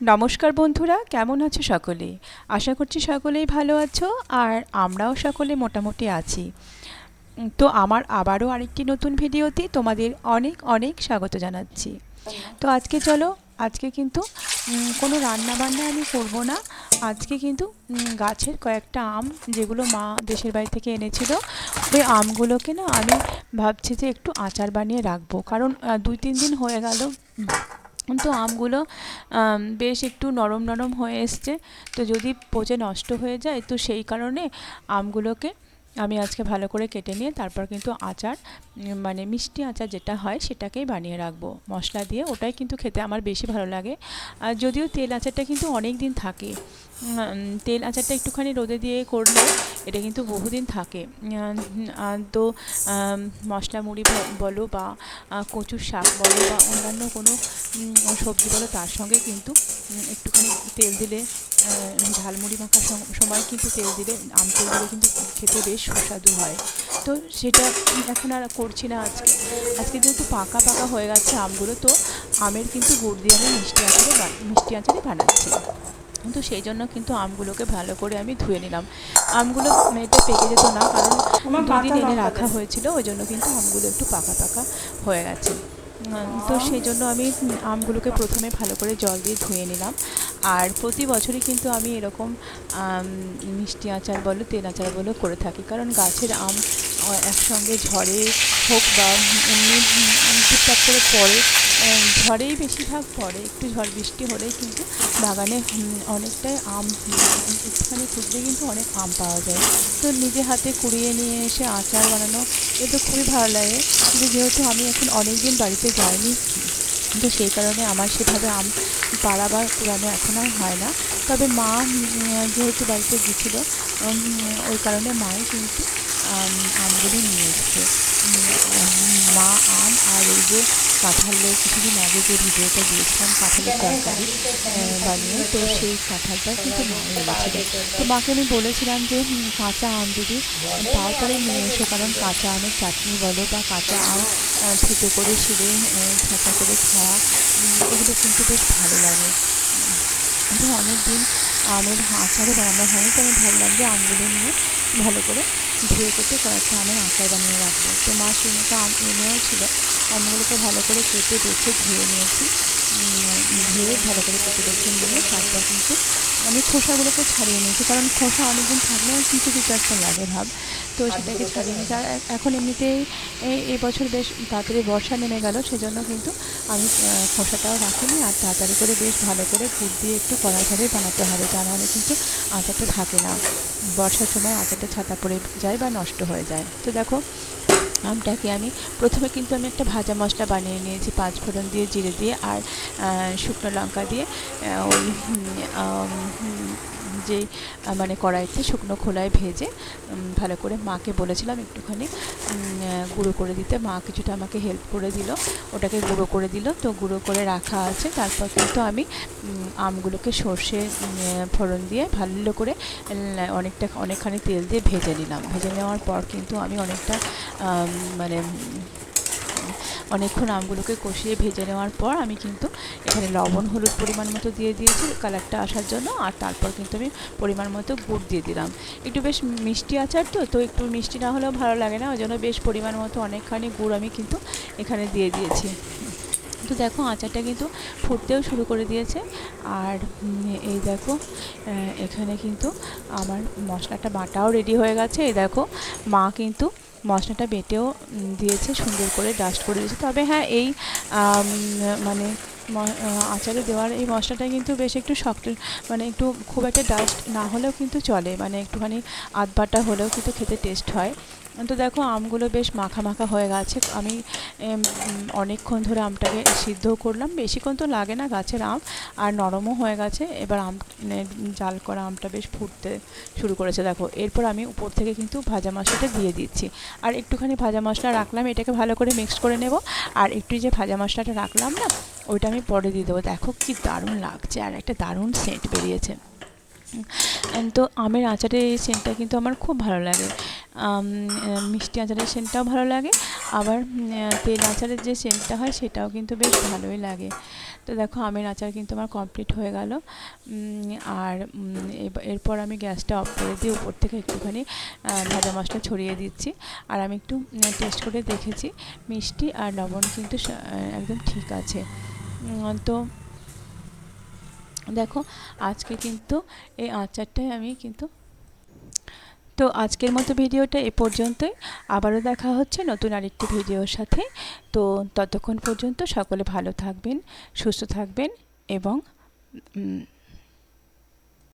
নমস্কার বন্ধুরা, কেমন আছো সকলে? আশা করছি সকলেই ভালো আছো আর আমরাও সকলে মোটামুটি আছি। তো আমার আবারও আরেকটি নতুন ভিডিওতে তোমাদের অনেক অনেক স্বাগত জানাচ্ছি। তো আজকে চলো, আজকে কিন্তু কোনো রান্না বান্না আমি করব না। আজকে কিন্তু গাছের কয়েকটা আম যেগুলো মা দেশের বাড়ি থেকে এনেছিল, ওই আমগুলোকে না আমি ভাবছি যে একটু আচার বানিয়ে রাখব। কারণ দুই, তিন দিন হয়ে গেল তো আমগুলো বেশ একটু নরম নরম হয়ে এসছে। তো যদি পচে নষ্ট হয়ে যায়, তো সেই কারণে আমগুলোকে আমি আজকে ভালো করে কেটে নিয়ে তারপর কিন্তু আচার মানে মিষ্টি আচার যেটা হয় সেটাকেই বানিয়ে রাখব। মশলা দিয়ে ওটাই কিন্তু খেতে আমার বেশি ভালো লাগে। আর যদিও তেল আচারটা কিন্তু অনেক দিন থাকে তেল আচারটা একটুখানি রোদে দিয়ে করলে এটা কিন্তু বহুদিন থাকে। তো মশলা মুড়ি বলো বা কচুর শাক বলো বা অন্যান্য কোনো সবজি বলো তার সঙ্গে কিন্তু একটুখানি তেল দিলে ঝালমুড়ি মাখার সম- সময় কিন্তু তেল দিলে আম তেল দিলে কিন্তু খেতে বেশ সুস্বাদু হয়। তো সেটা এখন আর করছি না আজকে। আজকে যেহেতু পাকা পাকা হয়ে গেছে আমগুলো তো আমের কিন্তু গুড় দিয়ে আমি মিষ্টি আচারে মিষ্টি আচারে বানাচ্ছি। কিন্তু সেই জন্য কিন্তু আমগুলোকে ভালো করে আমি ধুয়ে নিলাম। আমগুলো এটা পেকে যেত না কারণ দুদিন এনে রাখা হয়েছিল ওই জন্য কিন্তু আমগুলো একটু পাকা পাকা হয়ে গেছে। তো সেই জন্য আমি আমগুলোকে প্রথমে ভালো করে জল দিয়ে ধুয়ে নিলাম। আর প্রতি বছরই কিন্তু আমি এরকম মিষ্টি আচার বলো, তেল আচার বলো করে থাকি। কারণ গাছের আম একসঙ্গে ঝড়ে হোক বা এমনি টুকটাক করে পড়ে ঝড়েই বেশিরভাগ পড়ে, একটু ঝড় বৃষ্টি হলেই কিন্তু বাগানে অনেকটাই আম একটুখানি খুঁজলে কিন্তু অনেক আম পাওয়া যায়। তো নিজে হাতে কুড়িয়ে নিয়ে এসে আচার বানানো, এ তো খুবই ভালো লাগে। কিন্তু যেহেতু আমি এখন অনেক দিন বাড়িতে যাইনি, তো সেই কারণে আমার সেভাবে আম পাড়া বা কুড়ানো এখন আর হয় না। তবে মা যেহেতু বাড়িতে গেছিল ওই কারণে মাই কিন্তু আম, আমগুলো নিয়ে এসছে। মা আম আর এই যে কাঁঠালের কিছুদিন আগে যে ভিডিওটা দিয়েছিলাম কাঁঠালের তরকারি বানিয়ে তো সেই কাঁঠালটা কিন্তু মা এনেছিল। তো মাকে আমি বলেছিলাম যে কাঁচা আম যদি তাড়াতাড়ি নিয়ে এসো কারণ কাঁচা আমের চাটনি বলো বা কাঁচা আম আহ, করে শিলে ছাঁচা করে খাওয়া এগুলো কিন্তু বেশ ভালো লাগে। অনেক দিন আমের আচারও বানানো হয়নি, তো আমি ভাবলাম যে আমগুলো নিয়ে ভালো করে ধুয়ে কেটে কয়েকটা আমের আচার বানিয়ে রাখব। তো মা সেই মতো আম এনেও ছিল। আমগুলোকে ভালো করে কেটে দেখে ধুয়ে নিয়েছি। ধুয়ে ভালো করে কেটে দেখে নিয়ে তারপর কিন্তু আমি খোসাগুলোকে ছাড়িয়ে নিয়েছি কারণ খোসা অনেকদিন থাকলেও কিছু কিছু একটা লাগে ভাব। তো সেটাকে ছাড়িয়ে নিয়েছি। আর এখন এমনিতেই এই এবছর বেশ তাড়াতাড়ি বর্ষা নেমে গেল সেজন্য কিন্তু আমি খোসাটাও রাখিনি। আর তাড়াতাড়ি করে বেশ ভালো করে গুড় দিয়ে একটু কড়াইভাবে বানাতে হবে তা নাহলে কিন্তু আচারটা থাকে না। বর্ষার সময় আচারটা ছাতা পড়ে যায় বা নষ্ট হয়ে যায়। তো দেখো আমটাকে আমি প্রথমে কিন্তু আমি একটা ভাজা মশলা বানিয়ে নিয়েছি, পাঁচ ফোড়ন দিয়ে, জিরে দিয়ে আর শুকনো লঙ্কা দিয়ে ওই যে মানে কড়াইতে শুকনো খোলায় ভেজে ভালো করে মাকে বলেছিলাম একটুখানি গুঁড়ো করে দিতে। মা কিছুটা আমাকে হেল্প করে দিল, ওটাকে গুঁড়ো করে দিল। তো গুঁড়ো করে রাখা আছে। তারপর কিন্তু আমি আমগুলোকে সর্ষে ফোড়ন দিয়ে ভালো করে অনেকটা, অনেকখানি তেল দিয়ে ভেজে নিলাম। ভেজে নেওয়ার পর কিন্তু আমি অনেকটা মানে অনেকক্ষণ আমগুলোকে কষিয়ে ভেজে নেওয়ার পর আমি কিন্তু এখানে লবণ, হলুদ পরিমাণ মতো দিয়ে দিয়েছি কালারটা আসার জন্য আর তারপর কিন্তু আমি পরিমাণ মতো গুড় দিয়ে দিলাম। একটু বেশ মিষ্টি আচার তো তো একটু মিষ্টি না হলেও ভালো লাগে না ওই জন্য বেশ পরিমাণ মতো অনেকখানি গুড় আমি কিন্তু এখানে দিয়ে দিয়েছি। তো দেখো আচারটা কিন্তু ফুটতেও শুরু করে দিয়েছে আর এই দেখো এখানে কিন্তু আমার মশলাটা বাটাও রেডি হয়ে গেছে। এই দেখো, মা কিন্তু মশলাটা বেটেও দিয়েছে সুন্দর করে ডাস্ট করে দিয়েছে। তবে হ্যাঁ এই মানে আচারে দেওয়ার এই মশলাটা কিন্তু বেশ একটু শক্ত মানে একটু খুব একটা ডাস্ট না হলেও কিন্তু চলে মানে একটুখানি আধ বাটা হলেও কিন্তু খেতে টেস্ট হয়। তো দেখো আমগুলো বেশ মাখা মাখা হয়ে গেছে, আমি অনেকক্ষণ ধরে আমটাকে সিদ্ধ করলাম, বেশিক্ষণ তো লাগে না গাছের আম, আর নরমও হয়ে গেছে, এবার আম মানে জাল করা আমটা বেশ ফুটতে শুরু করেছে। দেখো এরপর আমি উপর থেকে কিন্তু ভাজা মশলাটা দিয়ে দিচ্ছি। আর একটুখানি ভাজা মশলা রাখলাম, এটাকে ভালো করে মিক্স করে নেব, আর একটু যে ভাজা মশলাটা রাখলাম না ওইটা আমি পরে দিয়ে দেবো। দেখো কি দারুণ লাগছে আর একটা দারুণ সেন্ট বেরিয়েছে। তো আমের আচারের এই সেন্টটা কিন্তু আমার খুব ভালো লাগে। মিষ্টি আচারের সেন্টটাও ভালো লাগে। আবার তেল আচারের যে সেন্টটা হয় সেটাও কিন্তু বেশ ভালোই লাগে। তো দেখো আমের আচার কিন্তু আমার কমপ্লিট হয়ে গেল। আর এরপর আমি গ্যাসটা অফ করে দিয়ে উপর থেকে একটুখানি ভাজা মশলা ছড়িয়ে দিচ্ছি। আর আমি একটু টেস্ট করে দেখেছি। মিষ্টি আর লবণ কিন্তু একদম ঠিক আছে। তো দেখো, আজকে কিন্তু এই আচারটাই আমি কিন্তু তো আজকের মতো ভিডিওটা এ পর্যন্তই। আবারও দেখা হচ্ছে নতুন আরেকটি ভিডিওর সাথে। তো ততক্ষণ পর্যন্ত সকলে ভালো থাকবেন, সুস্থ থাকবেন এবং